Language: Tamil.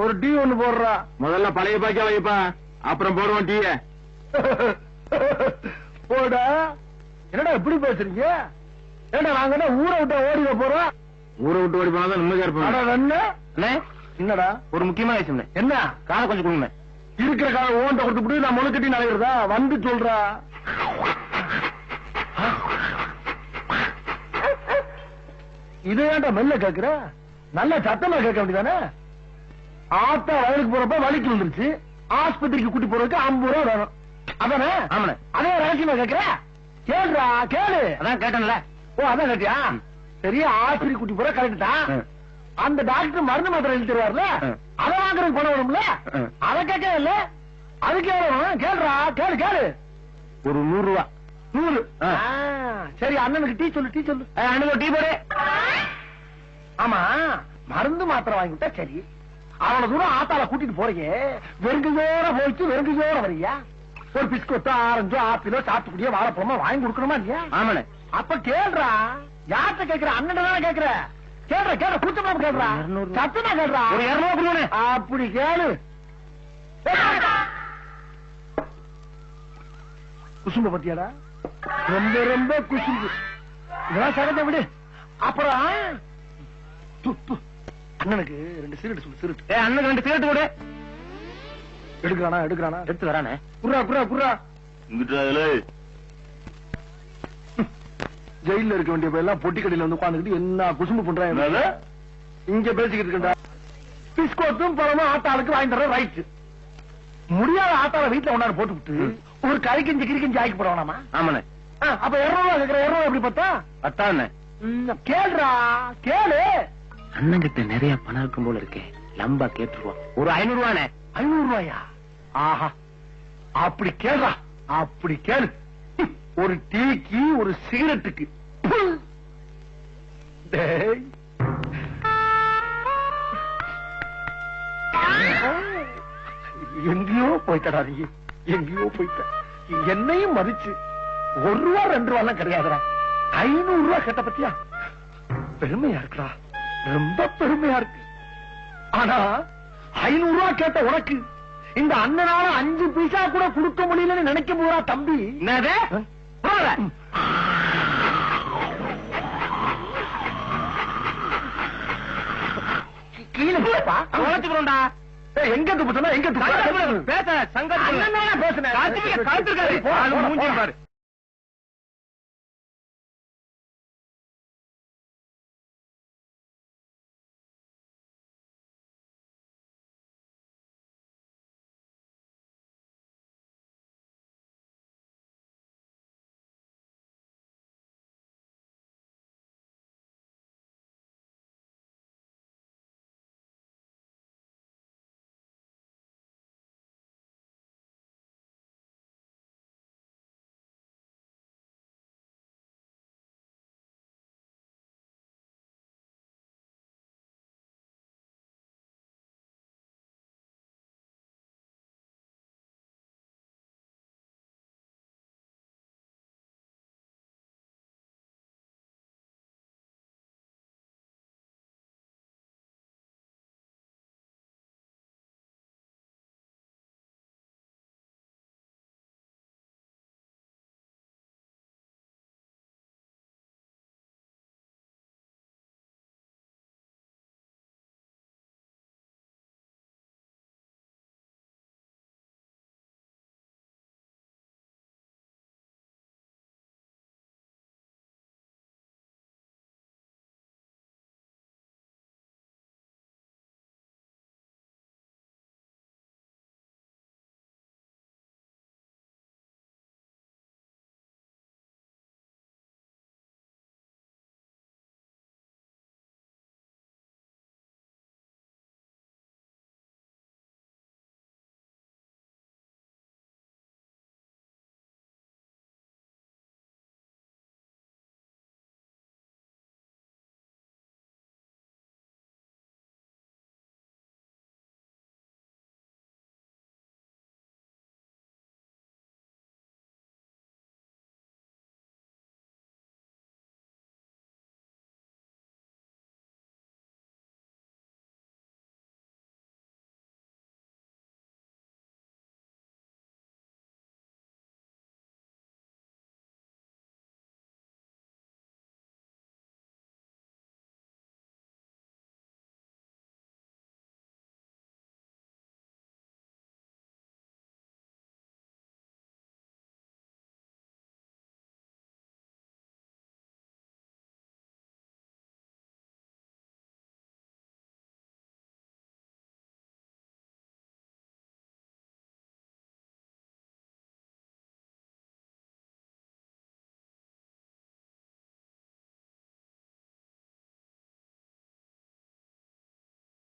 ஒரு டீ ஒண்ணு போடுறா. முதல்ல பழைய பாக்கியா வைப்பா அப்புறம் போடுவோம் டீய. போட. என்னடா இப்படி பேசுறீங்க? ஏண்டா நாங்க ஊரை விட்டு ஓடிட போறோம் ஊரை விட்டு ஓடி போனாதான் நிம்மதியா இருப்போம் என்னடா? ஒரு முக்கியமான விஷயம் என்ன? காதை கொஞ்சம் கொடுங்க. இருக்கிற கால ஓண்ட கொடுத்துட்டு நான் முழுக்கட்டி நடக்கிறதா வந்து சொல்றா. இது ஏன்டா மெல்ல கேக்குற? நல்ல சத்தமா கேட்க வேண்டியதானே? ஆத்தா வயலுக்கு போறப்ப வலிக்கு வந்துருச்சு ஆஸ்பத்திரிக்கு கூட்டி போறதுக்கு ஐம்பது ரூபா வேணும். அதானே? ஆமாண்ணே. அதே ரகசியமா கேக்குற கேளுடா கேளு. அதான் கேட்டேன்ல. ஓ அதான் கேட்டியா? சரியா ஆஸ்பத்திரி கூட்டி போற கரெக்ட் தான். அந்த டாக்டர் மருந்து மாத்திரை எழுதி தருவார்ல. அதை வாங்குறதுக்கு பணம் வேணும்ல ம். அதை கேட்க இல்ல. அதுக்கு எவ்வளவு கேளுடா கேளு கேளு. ஒரு நூறு ரூபா. நூறு? சரி அண்ணனுக்கு டீ சொல்லு டீ சொல்லு. அண்ணன் டீ போடு. ஆமா மருந்து மாத்திரை வாங்கிட்டா சரி. அவன தூரம் ஆத்தால கூட்டிட்டு போறீங்க. வெறுங்கையோட போயிட்டு வெறுங்கையோட வரியா ஒரு பிஸ்கொத்தோ ஆரஞ்சோ ஆப்பிளோ சாத்துக்குடியோ வாழைப்பழமோ வாங்கி கொடுக்கணுமா இல்லையா? ஆமாண்ணே. அப்ப கேள்றா யார்கிட்ட கேக்குற? அண்ணன் தானே கேக்குற? கேள்ற கேள்ற கூச்சமா கேள்றா. சத்தமா கேள்றா ஒரு இருநூறு கொடுங்கண்ணே. அப்படி கேளு. குசும்ப பத்தியாடா? ரொம்ப ரொம்ப குசும்பு. இதெல்லாம் சகஜம் விடு. அப்புறம் து, து. அண்ணனுக்கு ரெண்டு சிகரெட் சொல்லு சிகரெட் ஏ அண்ணனுக்கு ரெண்டு சிகரெட் கொடு. எடுக்கிறானா எடுக்கிறானா? எடுத்து வரானே. குர்ரா குர்ரா குர்ரா ஜெயில இருக்க வேண்டிய எல்லாம் பொட்டி கடையில வந்து உட்காந்துக்கிட்டு என்ன குசும்பு பண்றாங்க இங்க பேசிக்கிட்டு இருக்கா பிஸ்கோத்தும் பழமும் ஆத்தாளுக்கு வாங்கி தர ரைட் முடியாத ஆத்தாள வீட்டுல ஒன்னாரு போட்டு விட்டு ஒரு கறி கஞ்சி கிரி கஞ்சி ஆக்கி போடவானாமா? ஆமாண்ணே. அப்ப இருநூறு கேக்குற இருநூறு எப்படி பார்த்தா பத்தாண்ணே. கேளுடா கேளு. அண்ணன் கிட்ட நிறைய பணம் இருக்கும் போல இருக்கே. லம்பா கேட்டுருவான். ஒரு ஐநூறு ரூபாண்ணே ஐநூறு ரூபாயா ஆஹா. அப்படி கேளுடா அப்படி கேளு. ஒரு டீக்கு ஒரு சிகரெட்டுக்கு. எங்கயோ எங்கேயோ போயிட்டடா நீ. எங்கேயோ போயிட்ட. என்னையும் மதிச்சு. ஒரு ரூபா ரெண்டு ரூபா எல்லாம் கிடையாதுடா. ஐநூறு ரூபா கேட்ட பத்தியா? பெருமையா இருக்கா ரொம்ப பெருமையா இருக்கு. ஆனா ஐநூறு ரூபா கேட்ட உனக்கு இந்த அண்ணனால அஞ்சு பைசா கூட கொடுக்க முடியலன்னு நினைக்க போறா தம்பி? எங்க எங்க துப்பு